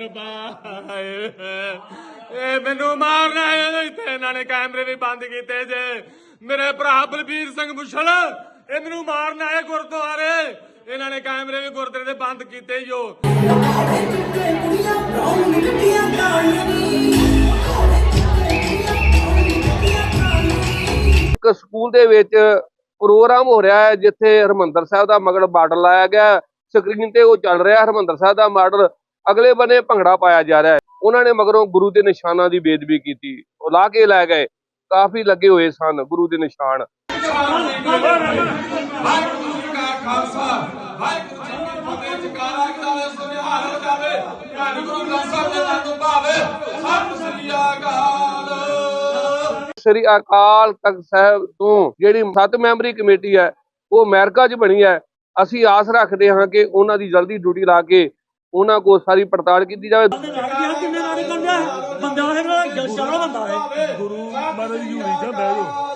ਇਹ ਮੈਨੂੰ ਮਾਰਨਾ ਹੈ, ਇੱਥੇ ਇਹਨਾਂ ਨੇ ਕੈਮਰੇ ਵੀ ਬੰਦ ਕੀਤੇ ਜੇ। ਮੇਰੇ ਭਰਾ ਬਲਬੀਰ ਸਿੰਘ ਮੁਛਲ ਇਹ ਮੈਨੂੰ ਮਾਰਨਾ ਹੈ ਗੁਰਦੁਆਰੇ। ਇਹਨਾਂ ਨੇ ਕੈਮਰੇ ਵੀ ਗੁਰਦੁਆਰੇ ਦੇ ਬੰਦ ਕੀਤੇ ਜੋ ਕੁੜੀਆਂ ਬਰਾਉਨ ਗੱਡੀਆਂ ਕਾਲੀਆਂ ਇੱਕ ਸਕੂਲ ਦੇ ਵਿੱਚ ਪ੍ਰੋਗਰਾਮ ਹੋ ਰਿਹਾ ਹੈ, ਜਿੱਥੇ ਹਰਮੰਦਰ ਸਾਹਿਬ ਦਾ ਮਗਰ ਬਾਰਡਰ ਲਾਇਆ ਗਿਆ ਸਕਰੀਨ ਤੇ ਉਹ ਚੱਲ ਰਿਹਾ, ਹਰਮੰਦਰ ਸਾਹਿਬ ਦਾ ਮਾਡਲ ਅਗਲੇ ਬੰਨੇ ਭੰਗੜਾ ਪਾਇਆ ਜਾ ਰਿਹਾ ਹੈ। ਉਹਨਾਂ ਨੇ ਮਗਰੋਂ ਗੁਰੂ ਦੇ ਨਿਸ਼ਾਨਾਂ ਦੀ ਬੇਦਬੀ ਕੀਤੀ। ਉਹ ਲਾ ਕੇ ਲੈ ਗਏ। ਕਾਫੀ ਲੱਗੇ ਹੋਏ ਸਨ ਗੁਰੂ ਦੇ ਨਿਸ਼ਾਨ। ਸ੍ਰੀ ਅਕਾਲ ਸ੍ਰੀ ਅਕਾਲ ਤਖਤ ਸਾਹਿਬ ਤੋਂ ਜਿਹੜੀ ਸੱਤ ਮੈਂਬਰੀ ਕਮੇਟੀ ਹੈ, ਉਹ ਅਮਰੀਕਾ 'ਚ ਬਣੀ ਹੈ। ਅਸੀਂ ਆਸ ਰੱਖਦੇ ਹਾਂ ਕਿ ਉਹਨਾਂ ਦੀ ਜਲਦੀ ਡਿਊਟੀ ਲਾ ਕੇ ਉਹਨਾਂ ਕੋਲ ਸਾਰੀ ਪੜਤਾਲ ਕੀਤੀ ਜਾਵੇ। ਬੰਦਾ ਹੈ ਬੰਦਾ? ਗੁਰੂ ਮਹਾਰਾਜ ਜੀ ਜਾ ਬਹਿ ਜਾਓ।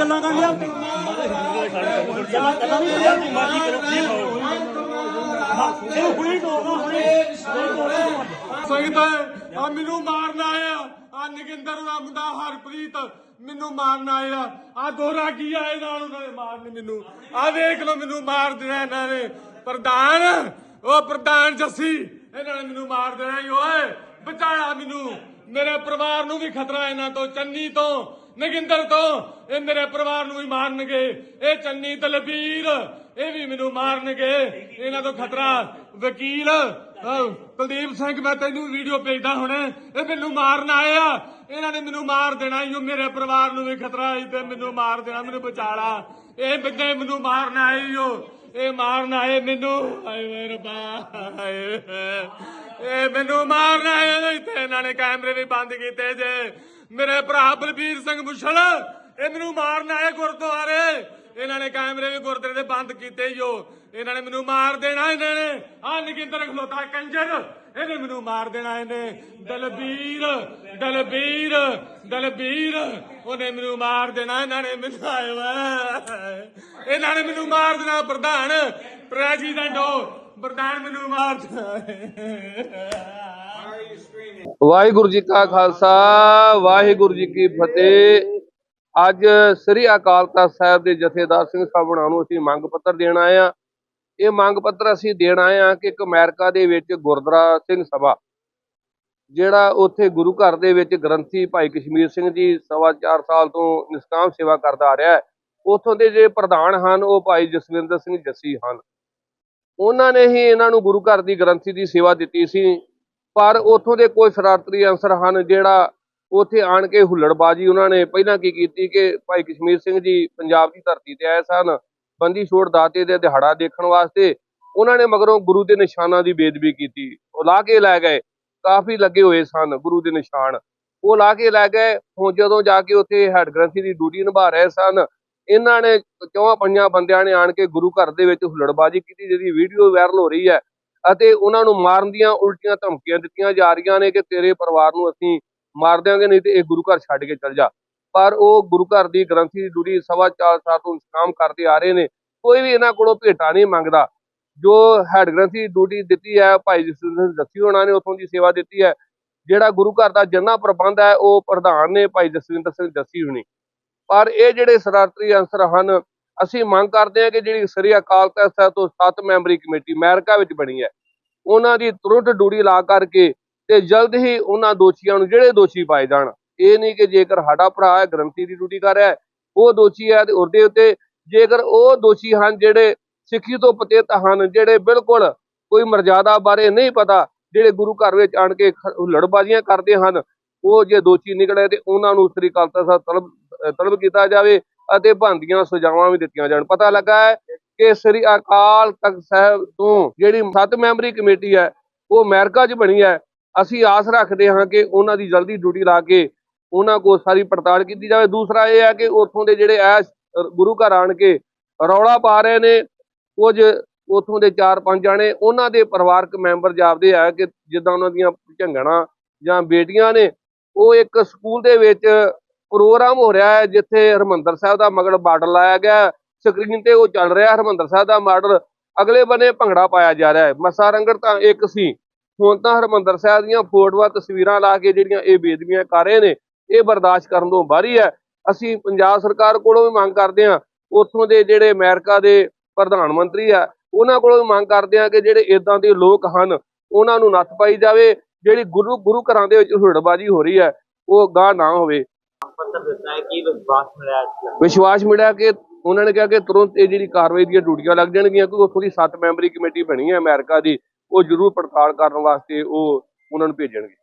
ਗੱਲਾਂ ਸਕਦੇ ਆ। ਮੈਨੂੰ ਮਾਰਨ ਆਇਆ ਆ। ਨਗਿੰਦਰ ਰਾਮ ਦਾ ਹਰਪ੍ਰੀਤ ਮੈਨੂੰ ਮਾਰਨ ਆਇਆ ਆ। ਦੋਰਾ ਕੀ ਆਏ ਨਾਲ ਉਹਨਾਂ ਨੇ ਮਾਰਨ ਮੈਨੂੰ। ਆ ਵੇਖ ਲਓ ਮੈਨੂੰ ਮਾਰ ਦੇਣਾ ਇਹਨਾਂ ਨੇ। ਪ੍ਰਧਾਨ, ਉਹ ਪ੍ਰਧਾਨ ਜੱਸੀ, ਇਹਨਾਂ ਨੇ ਮੈਨੂੰ ਮਾਰ ਦੇਣਾ ਈ, ਓਏ, ਬਚਾਇਆ ਮੈਨੂੰ। ਮੇਰੇ ਪਰਿਵਾਰ ਨੂੰ ਵੀ ਖਤਰਾ ਇਹਨਾਂ ਤੋਂ, ਚੰਨੀ ਤੋਂ, ਨਗਿੰਦਰ ਤੋਂ, ਇਹ ਮੇਰੇ ਪਰਿਵਾਰ ਨੂੰ ਵੀ ਮਾਰਨਗੇ। ਇਹ ਚੰਨੀ ਦਲਬੀਰ ਇਹ ਵੀ ਮੈਨੂੰ ਮਾਰਨਗੇ। ਇਹਨਾਂ ਤੋਂ ਖਤਰਾ, ਵਕੀਲ ਕੁਲਦੀਪ ਸਿੰਘ, ਮੈਂ ਤੈਨੂੰ ਵੀਡੀਓ ਭੇਜਦਾ ਹੁਣ, ਇਹ ਮੈਨੂੰ ਮਾਰਨ ਆਏ ਆ। ਇਹਨਾਂ ਨੇ ਮੈਨੂੰ ਮਾਰ ਦੇਣਾ ਈ ਮੇਰੇ ਪਰਿਵਾਰ ਨੂੰ ਵੀ ਖਤਰਾ ਈ, ਤੇ ਮੈਨੂੰ ਮਾਰ ਦੇਣਾ, ਮੈਨੂੰ ਬਚਾਲਾ ਇਹ ਬੰਦੇ ਮੈਨੂੰ ਮਾਰਨ ਆਏ ਈ ਓ ਇਹ ਮਾਰਨ ਆਏ ਮੈਨੂੰ। ਹਾਏ ਵੇ ਰੱਬਾ, ਹਾਏ ਇਹ ਮੈਨੂੰ ਮਾਰਨ ਆਏ ਇੱਥੇ ਇਹਨਾਂ ਨੇ ਕੈਮਰੇ ਵੀ ਬੰਦ ਕੀਤੇ ਜੇ। ਮੇਰੇ ਭਰਾ ਬਲਬੀਰ ਸਿੰਘ ਮੁਛਲ ਇਹ ਮੈਨੂੰ ਮਾਰਨ ਆਏ ਗੁਰਦੁਆਰੇ। ਇਹਨਾਂ ਨੇ ਕੈਮਰੇ ਵੀ ਗੁਰਦੁਆਰੇ ਦੇ ਬੰਦ ਕੀਤੇ ਜੋ ਇਹਨਾਂ ਨੇ ਮੈਨੂੰ ਮਾਰ ਦੇਣਾ ਇਹਨਾਂ ਨੇ। ਆ ਨਗਿੰਦਰ ਖਲੋਤਾ ਕੰਜਰ। ਇਹਨੇ ਮੈਨੂੰ ਮਾਰ ਦੇਣਾ ਇਹਨੇ। ਦਲਬੀਰ ਦਲਬੀਰ ਦਲਬੀਰ, ਉਹਨੇ ਮੈਨੂੰ ਮਾਰ ਦੇਣਾ, ਇਹਨਾਂ ਨੇ ਮੈਨੂੰ ਆਏ ਇਹਨਾਂ ਨੇ ਮੈਨੂੰ ਮਾਰ ਦੇਣਾ ਪ੍ਰਧਾਨ। ਪ੍ਰੈਜ਼ੀਡੈਂਟ ਉਹ ਪ੍ਰਧਾਨ ਮੈਨੂੰ ਮਾਰ ਦੇਣਾ। ਵਾਹਿਗੁਰੂ ਜੀ ਕਾ ਖਾਲਸਾ, ਵਾਹਿਗੁਰੂ ਜੀ ਕੀ ਫਤਿਹ। ਅੱਜ ਸ੍ਰੀ ਅਕਾਲ ਤਖਤ ਸਾਹਿਬ ਦੇ ਜਥੇਦਾਰ ਸਿੰਘ ਸਾਹਿਬਾਨਾਂ ਨੂੰ ਅਸੀਂ ਮੰਗ ਪੱਤਰ ਦੇਣ ਆਏ ਆ ਇਹ ਮੰਗ ਪੱਤਰ ਅਸੀਂ ਦੇਣ ਆਏ ਆ ਕਿ ਇੱਕ ਅਮਰੀਕਾ ਦੇ ਵਿੱਚ ਗੁਰਦੁਆਰਾ ਸਿੰਘ ਸਭਾ, ਜਿਹੜਾ ਉੱਥੇ ਗੁਰੂ ਘਰ ਦੇ ਵਿੱਚ ਗ੍ਰੰਥੀ ਭਾਈ ਕਸ਼ਮੀਰ ਸਿੰਘ ਜੀ ਸਵਾ ਚਾਰ ਸਾਲ ਤੋਂ ਨਿਸ਼ਕਾਮ ਸੇਵਾ ਕਰਦਾ ਆ ਰਿਹਾ ਹੈ, ਉੱਥੋਂ ਦੇ ਜਿਹੜੇ ਪ੍ਰਧਾਨ ਹਨ ਉਹ ਭਾਈ ਜਸਵਿੰਦਰ ਸਿੰਘ ਜੱਸੀ ਹਨ। ਉਹਨਾਂ ਨੇ ਹੀ ਇਹਨਾਂ ਨੂੰ ਗੁਰੂ ਘਰ ਦੀ ਗ੍ਰੰਥੀ ਦੀ ਸੇਵਾ ਦਿੱਤੀ ਸੀ, ਪਰ ਉੱਥੋਂ ਦੇ ਕੋਈ ਸ਼ਰਾਰਤੀ ਅਨਸਰ ਹਨ ਜਿਹੜਾ ਉੱਥੇ ਆਣ ਕੇ ਹੁੱਲੜਬਾਜੀ ਉਹਨਾਂ ਨੇ ਪਹਿਲਾਂ ਕੀ ਕੀਤੀ ਕਿ ਭਾਈ ਕਸ਼ਮੀਰ ਸਿੰਘ ਜੀ ਪੰਜਾਬ ਦੀ ਧਰਤੀ ਤੇ ਆਏ ਸਨ ਬੰਦੀ ਛੋੜ ਦਾਤੇ ਦੇ ਦਿਹਾੜਾ ਦੇਖਣ ਵਾਸਤੇ, ਉਹਨਾਂ ਨੇ ਮਗਰੋਂ ਗੁਰੂ ਦੇ ਨਿਸ਼ਾਨਾਂ ਦੀ ਬੇਦਬੀ ਕੀਤੀ। ਉਹ ਲਾ ਕੇ ਲੈ ਗਏ। ਕਾਫੀ ਲੱਗੇ ਹੋਏ ਸਨ ਗੁਰੂ ਦੇ ਨਿਸ਼ਾਨ। ਉਹ ਲਾ ਕੇ ਲੈ ਗਏ। ਹੁਣ ਜਦੋਂ ਜਾ ਕੇ ਉੱਥੇ ਹੈਡ ਗ੍ਰੰਥੀ ਦੀ ਡਿਊਟੀ ਨਿਭਾ ਰਹੇ ਸਨ, ਇਹਨਾਂ ਨੇ ਚੌਹਾਂ ਪੰਜਾਂ ਬੰਦਿਆਂ ਨੇ ਆਣ ਕੇ ਗੁਰੂ ਘਰ ਦੇ ਵਿੱਚ ਹੁੱਲੜਬਾਜੀ ਕੀਤੀ, ਜਿਹਦੀ ਵੀਡੀਓ ਵਾਇਰਲ ਹੋ ਰਹੀ ਹੈ ਅਤੇ ਉਹਨਾਂ ਨੂੰ ਮਾਰਨ ਦੀਆਂ ਉਲਟੀਆਂ ਧਮਕੀਆਂ ਦਿੱਤੀਆਂ ਜਾ ਰਹੀਆਂ ਨੇ ਕਿ ਤੇਰੇ ਪਰਿਵਾਰ ਨੂੰ ਅਸੀਂ ਮਾਰ ਦਿਆਂਗੇ, ਨਹੀਂ ਤੇ ਇਹ ਗੁਰੂ ਘਰ ਛੱਡ ਕੇ ਚਲ ਜਾ। ਪਰ ਉਹ ਗੁਰੂ ਘਰ ਦੀ ਗ੍ਰੰਥੀ ਦੀ ਡਿਊਟੀ ਸਵਾ ਚਾਰ ਸਾਲ ਤੋਂ ਕੰਮ ਕਰਦੇ ਆ ਰਹੇ ਨੇ। ਕੋਈ ਵੀ ਇਹਨਾਂ ਕੋਲੋਂ ਭੇਟਾ ਨਹੀਂ ਮੰਗਦਾ। ਜੋ ਹੈਡ ਗ੍ਰੰਥੀ ਦੀ ਡਿਊਟੀ ਦਿੱਤੀ ਹੈ ਭਾਈ ਜਸਵਿੰਦਰ ਸਿੰਘ ਜੱਸੀ ਹੋਣਾ ਨੇ ਉਥੋਂ ਦੀ ਸੇਵਾ ਦਿੱਤੀ ਹੈ। ਜਿਹੜਾ ਗੁਰੂ ਘਰ ਦਾ ਜਿੰਨਾ ਪ੍ਰਬੰਧ ਹੈ, ਉਹ ਪ੍ਰਧਾਨ ਨੇ ਭਾਈ ਜਸਵਿੰਦਰ ਸਿੰਘ ਜੱਸੀ ਹੋਣੀ। ਪਰ ਇਹ ਜਿਹੜੇ ਸ਼ਰਾਰਤੀ ਅਨਸਰ ਹਨ, ਅਸੀਂ ਮੰਗ ਕਰਦੇ ਹਾਂ ਕਿ ਜਿਹੜੀ ਸ੍ਰੀ ਅਕਾਲ ਤਖਤ ਸਾਹਿਬ ਤੋਂ ਸੱਤ ਮੈਂਬਰੀ ਕਮੇਟੀ ਅਮਰੀਕਾ ਵਿੱਚ ਬਣੀ ਹੈ, ਉਹਨਾਂ ਦੀ ਤੁਰੰਤ ਡਿਊਟੀ ਲਾ ਕਰਕੇ ਤੇ ਜਲਦ ਹੀ ਉਹਨਾਂ ਦੋਸ਼ੀਆਂ ਨੂੰ ਜਿਹੜੇ ਦੋਸ਼ੀ ਪਾਏ ਜਾਣ। ਇਹ ਨਹੀਂ ਕਿ ਜੇਕਰ ਸਾਡਾ ਭਰਾ ਹੈ, ਗ੍ਰੰਥੀ ਦੀ ਡਿਊਟੀ ਕਰ ਰਿਹਾ ਹੈ, ਉਹ ਦੋਸ਼ੀ ਹੈ ਤੇ ਉਹਦੇ ਉੱਤੇ ਜੇਕਰ ਉਹ ਦੋਸ਼ੀ ਹਨ ਜਿਹੜੇ ਸਿੱਖੀ ਤੋਂ ਪਤਿਤ ਹਨ, ਜਿਹੜੇ ਬਿਲਕੁਲ ਕੋਈ ਮਰਜ਼ਾਦਾ ਬਾਰੇ ਨਹੀਂ ਪਤਾ, ਜਿਹੜੇ ਗੁਰੂ ਘਰ ਵਿੱਚ ਆਣ ਕੇ ਲੜਬਾਜ਼ੀਆਂ ਕਰਦੇ ਹਨ, ਉਹ ਜੇ ਦੋਸ਼ੀ ਨਿਕਲੇ ਤੇ ਉਹਨਾਂ ਨੂੰ ਸ੍ਰੀ ਅਕਾਲ ਤਖਤ ਸਾਹਿਬ ਤਲਬ ਤਲਬ ਕੀਤਾ ਜਾਵੇ ਅਤੇ ਬੰਦੀਆਂ ਸਜ਼ਾਵਾਂ ਵੀ ਦਿੱਤੀਆਂ ਜਾਣ। ਪਤਾ ਲੱਗਾ ਹੈ ਕਿ ਸ੍ਰੀ ਅਕਾਲ ਤਖਤ ਸਾਹਿਬ ਤੋਂ ਜਿਹੜੀ ਸੱਤ ਮੈਂਬਰੀ ਕਮੇਟੀ ਹੈ, ਉਹ ਅਮਰੀਕਾ 'ਚ ਬਣੀ ਹੈ। ਅਸੀਂ ਆਸ ਰੱਖਦੇ ਹਾਂ ਕਿ ਉਹਨਾਂ ਦੀ ਜਲਦੀ ਡਿਊਟੀ ਲਾ ਕੇ ਉਹਨਾਂ ਕੋਲ ਸਾਰੀ ਪੜਤਾਲ ਕੀਤੀ ਜਾਵੇ। ਦੂਸਰਾ ਇਹ ਹੈ ਕਿ ਉੱਥੋਂ ਦੇ ਜਿਹੜੇ ਐਸ ਗੁਰੂ ਘਰ ਆਣ ਕੇ ਰੌਲਾ ਪਾ ਰਹੇ ਨੇ, ਕੁਝ ਉੱਥੋਂ ਦੇ ਚਾਰ ਪੰਜ ਜਾਣੇ, ਉਹਨਾਂ ਦੇ ਪਰਿਵਾਰਕ ਮੈਂਬਰ ਜਾਪਦੇ ਆ ਕਿ ਜਿੱਦਾਂ ਉਹਨਾਂ ਦੀਆਂ ਝੰਗਣਾ ਜਾਂ ਬੇਟੀਆਂ ਨੇ, ਉਹ ਇੱਕ ਸਕੂਲ ਦੇ ਵਿੱਚ ਪ੍ਰੋਗਰਾਮ ਹੋ ਰਿਹਾ ਹੈ ਜਿੱਥੇ ਹਰਮੰਦਰ ਸਾਹਿਬ ਦਾ ਮਗਰ ਬਾਰਡਰ ਲਾਇਆ ਗਿਆ ਸਕਰੀਨ ਤੇ ਉਹ ਚੱਲ ਰਿਹਾ, ਹਰਮੰਦਰ ਸਾਹਿਬ ਦਾ ਮਾਡਲ ਅਗਲੇ ਬੰਨੇ ਭੰਗੜਾ ਪਾਇਆ ਜਾ ਰਿਹਾ ਹੈ। ਮਸਾ ਰੰਗੜ ਤਾਂ ਇੱਕ ਸੀ। ਹੁਣ ਤਾਂ ਹਰਮੰਦਰ ਸਾਹਿਬ ਦੀਆਂ ਫੋਟੋਆਂ, ਤਸਵੀਰਾਂ ਲਾ ਕੇ ਜਿਹੜੀਆਂ ਇਹ ਬੇਦਬੀਆਂ ਕਰ ਰਹੇ ਨੇ ਇਹ ਬਰਦਾਸ਼ਤ ਕਰਨ ਤੋਂ ਬਾਹਰੀ ਹੈ ਅਸੀਂ ਪੰਜਾਬ ਸਰਕਾਰ ਕੋਲੋਂ ਵੀ ਮੰਗ ਕਰਦੇ ਹਾਂ, ਉੱਥੋਂ ਦੇ ਜਿਹੜੇ ਅਮਰੀਕਾ ਦੇ ਪ੍ਰਧਾਨ ਮੰਤਰੀ ਆ, ਉਹਨਾਂ ਕੋਲੋਂ ਵੀ ਮੰਗ ਕਰਦੇ ਹਾਂ ਕਿ ਜਿਹੜੇ ਇਦਾਂ ਦੇ ਲੋਕ ਹਨ, ਉਹਨਾਂ ਨੂੰ ਨੱਥ ਪਾਈ ਜਾਵੇ, ਜਿਹੜੀ ਗੁਰੂ ਗੁਰੂ ਘਰਾਂ ਦੇ ਵਿੱਚ ਹੁੜਬਾਜੀ ਹੋ ਰਹੀ ਹੈ, ਉਹ ਗਾਹ ਨਾ ਹੋਵੇ। ਵਿਸ਼ਵਾਸ ਮਿਲਿਆ ਵਿਸ਼ਵਾਸ ਮਿਲਿਆ ਕਿ ਉਹਨਾਂ ਨੇ ਕਿਹਾ ਕਿ ਤੁਰੰਤ ਇਹ ਜਿਹੜੀ ਕਾਰਵਾਈ ਦੀਆਂ ਡਿਊਟੀਆਂ ਲੱਗ ਜਾਣਗੀਆਂ, ਕਿਉਂਕਿ ਉੱਥੋਂ ਦੀ 7 ਮੈਂਬਰੀ ਕਮੇਟੀ ਬਣੀ ਹੈ ਅਮਰੀਕਾ ਦੀ, ਉਹ ਜ਼ਰੂਰ ਪੜਤਾਲ ਕਰਨ ਵਾਸਤੇ ਉਹ ਉਹਨਾਂ ਨੂੰ ਭੇਜਣਗੇ।